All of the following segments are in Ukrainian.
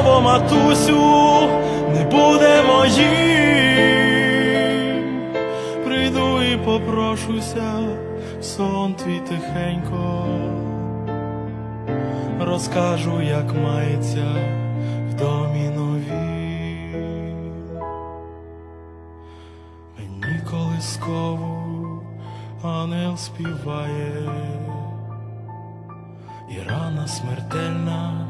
слово матусю не буде моїм. Прийду і попрошуся, сон твій тихенько, розкажу, як мається в домі нові. Мені колискову ангел співає, і рана смертельна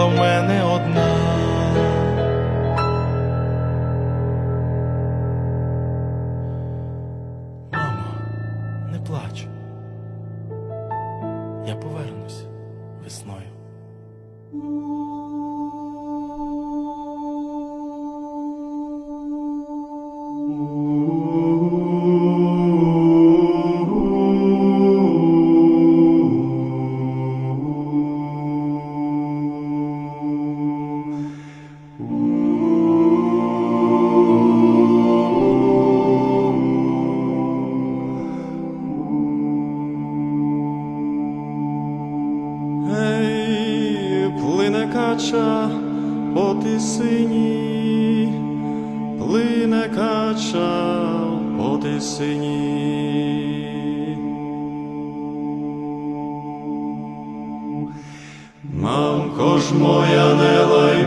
була в мене одна. Кача по тисині, плине кача по тисині. Мамко ж моя не лай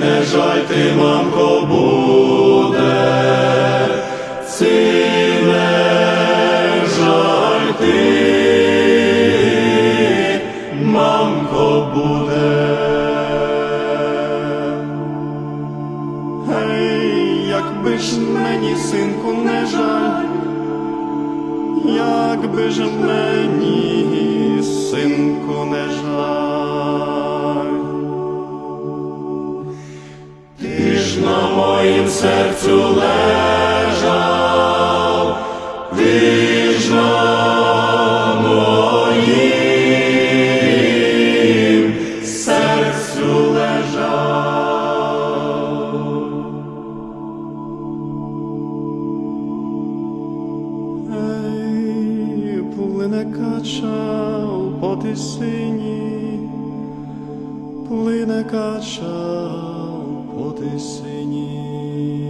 не жаль ти, мамко, буде, лежав вічно моїм серцю лежав. Ей, плине кача у поти сині, плине кача поти сині.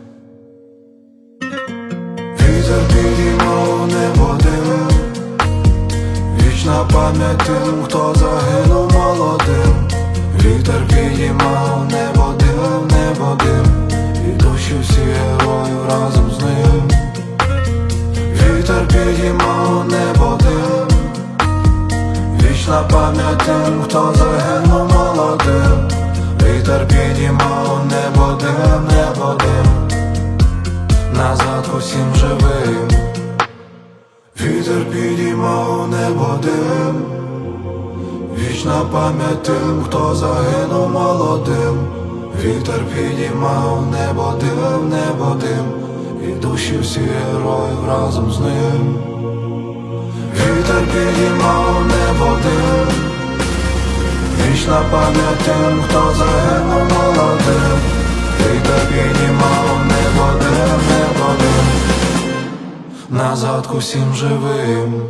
Вічна пам'ять Вітер підіймав небо дим. Вічна пам'ять тим, хто загинув молодим. Вітер підіймав небо дим, небо дим. І душі всі героїв разом з ним. Вітер підіймав небо дим. Вічна пам'ять тим, хто загинув молодим Назад усім живим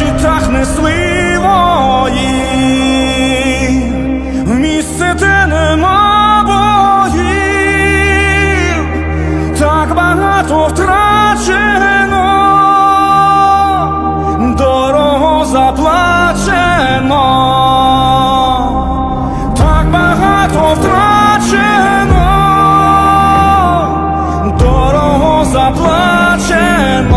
на щитах несли вої, в місце, де нема боїв, так багато втрачено, дорого заплачено, заплачено.